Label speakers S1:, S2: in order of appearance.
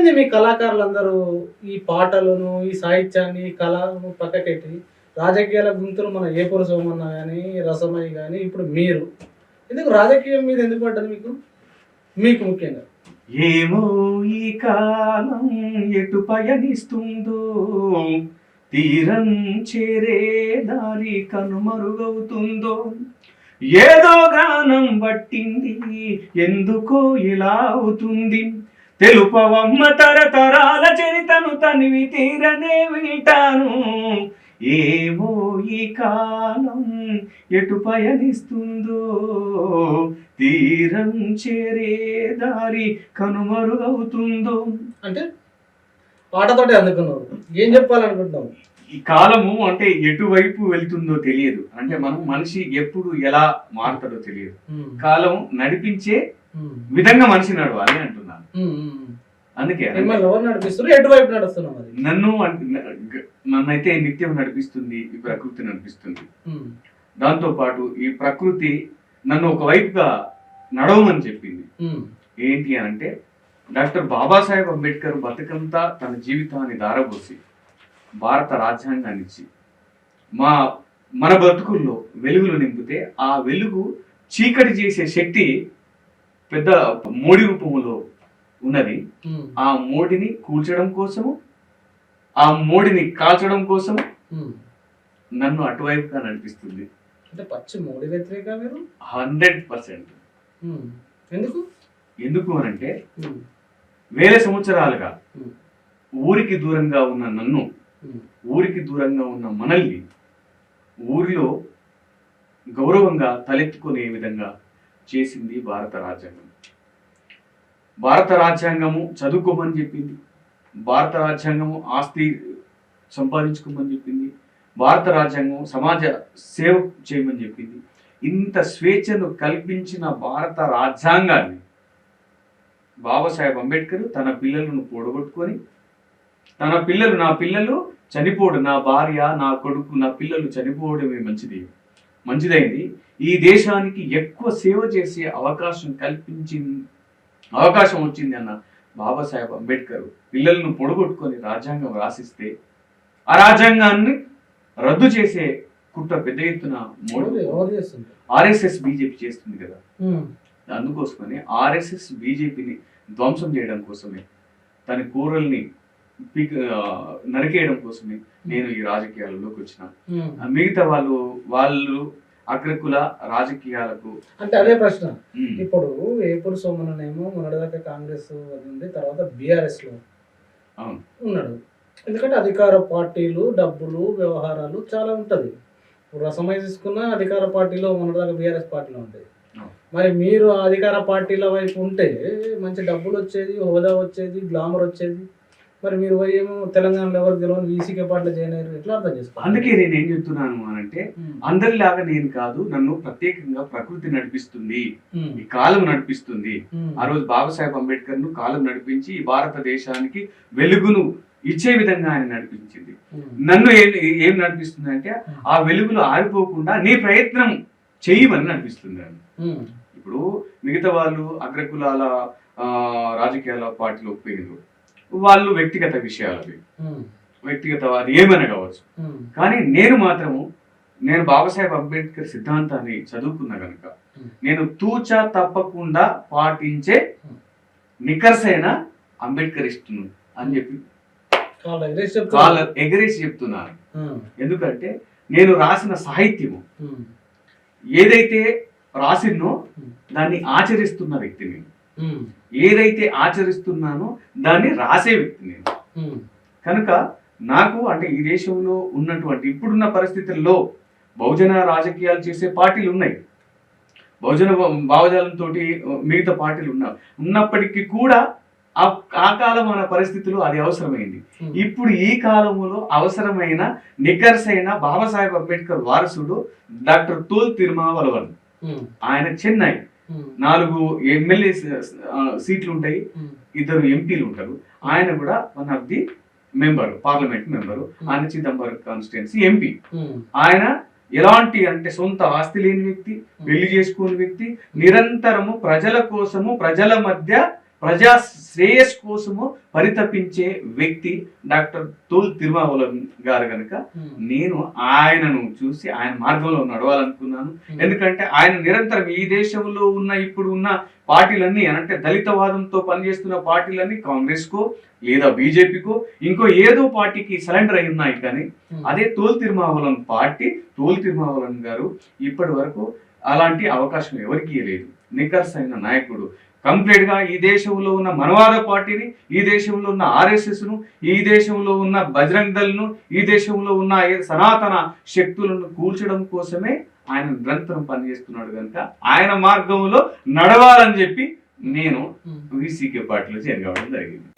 S1: ఏమైంది మీ కళాకారులందరూ? ఈ పాటలను ఈ సాహిత్యాన్ని ఈ కళను పక్కకెట్టి రాజకీయాల గుంతులు మన ఏ పురుషమన్నా కానీ రసమయ్య కానీ ఇప్పుడు మీరు. ఎందుకు రాజకీయం మీద ఎందుకు పడ్డది మీకు? మీకు ముఖ్యంగా.
S2: ఏమో ఈ కాలం ఎటు పయనిస్తుందో. తీరం చేరే దారి కనుమరుగవుతుందో. ఏదో గానం పట్టింది ఎందుకో ఇలా అవుతుంది. తెలుపవమ్మ తరతరాల చరితను తనివి తీరనే వింటాను. ఏమో ఈ కాలం ఎటు పయనిస్తుందో తీరం చేరే దారి కనుమరుగవుతుందో.
S1: అంటే పాటతోటి అందుకున్నారు. ఏం చెప్పాలనుకుంటున్నావు?
S2: ఈ కాలము అంటే ఎటువైపు వెళ్తుందో తెలియదు. అంటే మనం మనిషి ఎప్పుడు ఎలా మారుతాడో తెలియదు. కాలం నడిపించే
S1: ఉమ్,
S2: విధంగా మనిషి నడవాలి అంటున్నాను.
S1: ఉమ్, ఉమ్.
S2: అందుకే
S1: నడిపిస్తారు ఎటువైపు నడుస్తున్నాం
S2: నన్ను నన్నైతే నిత్యం నడిపిస్తుంది ఈ ప్రకృతి నడిపిస్తుంది. దాంతో పాటు ఈ ప్రకృతి నన్ను ఒక వైపుగా నడవమని చెప్పింది. ఏంటి అని అంటే డాక్టర్ బాబాసాహెబ్ అంబేద్కర్ బతుకంతా తన జీవితాన్ని దారబోసి భారత రాజ్యాంగాన్ని ఇచ్చి మా మన బతుకుల్లో వెలుగులు నింపితే ఆ వెలుగు చీకటి చేసే శక్తి పెద్ద మోడి రూపంలో ఉన్నది. ఆ మోడిని కూల్చడం కోసము ఆ మోడిని కాల్చడం కోసము
S1: ఉమ్.
S2: నన్ను అటువైపుగా నడిపిస్తుంది.
S1: అంటే పచ్చి మోడీ వ్యతిరేక మీరు?
S2: Hundred percent.
S1: ఎందుకు?
S2: ఎందుకు అనంటే
S1: ఉమ్,
S2: వేల సంవత్సరాలుగా ఊరికి దూరంగా ఉన్న నన్ను ఊరికి దూరంగా ఉన్న మనల్ని ఊరిలో గౌరవంగా తలెత్తుకునే విధంగా చేసింది భారత రాజ్యాంగం. భారత రాజ్యాంగము చదువుకోమని చెప్పింది. భారత రాజ్యాంగము ఆస్తి సంపాదించుకోమని చెప్పింది. భారత రాజ్యాంగం సమాజ సేవ చేయమని చెప్పింది. ఇంత స్వేచ్ఛను కల్పించిన భారత రాజ్యాంగాన్ని బాబాసాహెబ్ అంబేద్కర్ తన పిల్లలను పొడగొట్టుకొని తన పిల్లలు నా పిల్లలు చనిపోడు నా భార్య నా కొడుకు నా పిల్లలు చనిపోవడమే మంచిది. మంచిదైంది. ఈ దేశానికి ఎక్కువ సేవ చేసే అవకాశం కల్పించి అవకాశం వచ్చింది అన్న బాబాసాహెబ్ అంబేద్కర్. పిల్లలను పొడగొట్టుకొని రాజ్యాంగం రాసిస్తే ఆ రాజ్యాంగాన్ని రద్దు చేసే కుట్ర పెద్ద ఎత్తున ఆర్ఎస్ఎస్ బీజేపీ చేస్తుంది కదా. అందుకోసమని ఆర్ఎస్ఎస్ బీజేపీని ధ్వంసం చేయడం కోసమే తన కూరల్ని ఆ, నరికేయడం కోసమే నేను ఈ రాజకీయాలలోకి వచ్చిన. మిగతా వాళ్ళు వాళ్ళు అగ్రకుల రాజకీయాలకు
S1: అంటే అదే ప్రశ్న. ఇప్పుడు ఏపూరు సోమననేమో మొన్నటిదాకా కాంగ్రెస్ అది ఉంది తర్వాత
S2: బీఆర్ఎస్లో
S1: ఉన్నాడు. ఎందుకంటే అధికార పార్టీలు డబ్బులు వ్యవహారాలు చాలా ఉంటది. ఇప్పుడు రసమై తీసుకున్న అధికార పార్టీలో మొన్నటిదాకా బీఆర్ఎస్ పార్టీలో ఉంటాయి. మరి మీరు అధికార పార్టీల వైపు ఉంటే మంచి డబ్బులు వచ్చేది హోదా వచ్చేది గ్లామర్ వచ్చేది. మరి మీరు ఏమో తెలంగాణలో ఎవరు తెలియని వీసీకే పార్టీలో జాయిన్ అయ్యారు ఎట్లా అర్థం చేసుకోవాలి?
S2: అందుకే నేను ఏం చెప్తున్నాను అనంటే అందరిలాగా నేను కాదు నన్ను ప్రత్యేకంగా ప్రకృతి నడిపిస్తుంది. ఈ కాలం నడిపిస్తుంది. ఆ రోజు బాబాసాహెబ్ అంబేద్కర్ను కాలం నడిపించి ఈ భారతదేశానికి వెలుగును ఇచ్చే విధంగా ఆయన నడిపించింది. నన్ను ఏం ఏం నడిపిస్తుంది అంటే ఆ వెలుగులు ఆరిపోకుండా నీ ప్రయత్నం చేయమని నడిపిస్తుంది. ఇప్పుడు మిగతా వాళ్ళు అగ్రకులాల రాజకీయాల పార్టీలో పోయినారు వాళ్ళు వ్యక్తిగత విషయాలు అవి వ్యక్తిగత అది ఏమైనా కావచ్చు. కానీ నేను మాత్రము నేను బాబాసాహెబ్ అంబేద్కర్ సిద్ధాంతాన్ని చదువుకున్నా గనుక నేను తూచా తప్పకుండా పాటించే నికర్సైన అంబేద్కరిస్టును అని చెప్పి
S1: ఎగరేసి
S2: చెప్తున్నాను. ఎందుకంటే నేను రాసిన సాహిత్యము ఏదైతే రాసినో దాన్ని ఆచరిస్తున్న వ్యక్తి నేను. ఏదైతే ఆచరిస్తున్నానో దాన్ని రాసే వ్యక్తి నేను. కనుక నాకు అంటే ఈ దేశంలో ఉన్నటువంటి ఇప్పుడున్న పరిస్థితుల్లో బహుజన రాజకీయాలు చేసే పార్టీలు ఉన్నాయి. బహుజన భావజాలంతో మిగతా పార్టీలు ఉన్నా ఉన్నప్పటికీ కూడా ఆ కాలం మన పరిస్థితుల్లో అది అవసరమైంది. ఇప్పుడు ఈ కాలంలో అవసరమైన నికర్సైన బాబాసాహెబ్ అంబేద్కర్ వారసుడు డాక్టర్ తోల్ తిరుమావలవన్ ఆయన చెన్నై. నాలుగు ఎమ్మెల్యే సీట్లు ఉంటాయి
S1: ఉమ్,
S2: ఇద్దరు ఎంపీలు ఉంటారు ఆయన కూడా one of the member parliament member. ఆయన చిదంబరం కాన్స్టిట్యున్సీ ఎంపీ. ఆయన ఎలాంటి అంటే సొంత ఆస్తి లేని వ్యక్తి పెళ్ళి చేసుకోని వ్యక్తి నిరంతరము ప్రజల కోసము ప్రజల మధ్య ప్రజా శ్రేయస్ కోసము పరితపించే వ్యక్తి డాక్టర్ తోల్ తిరుమావలం గారు కనుక నేను ఆయనను చూసి ఆయన మార్గంలో నడవాలనుకున్నాను. ఎందుకంటే ఆయన నిరంతరం ఈ దేశంలో ఉన్న ఇప్పుడు ఉన్న పార్టీలన్నీ అంటే దళితవాదంతో పనిచేస్తున్న పార్టీలన్నీ కాంగ్రెస్ కో లేదా బీజేపీకో ఇంకో ఏదో పార్టీకి సరెండర్ అయి ఉన్నాయి కానీ అదే తోల్ తిరుమావలం పార్టీ తోల్ తిరుమావలం గారు ఇప్పటి వరకు అలాంటి అవకాశం ఎవరికి లేదు. నికర్స్ అయిన నాయకుడు కంప్లీట్గా ఈ దేశంలో ఉన్న మనవాద పార్టీని ఈ దేశంలో ఉన్న ఆర్ఎస్ఎస్ను ఈ దేశంలో ఉన్న బజరంగ్ దళ్ను ఈ దేశంలో ఉన్న సనాతన శక్తులను కూల్చడం కోసమే ఆయన నిరంతరం పనిచేస్తున్నాడు కనుక ఆయన మార్గంలో నడవాలని చెప్పి నేను వీసీకే పార్టీలో చేరుకోవడం జరిగింది.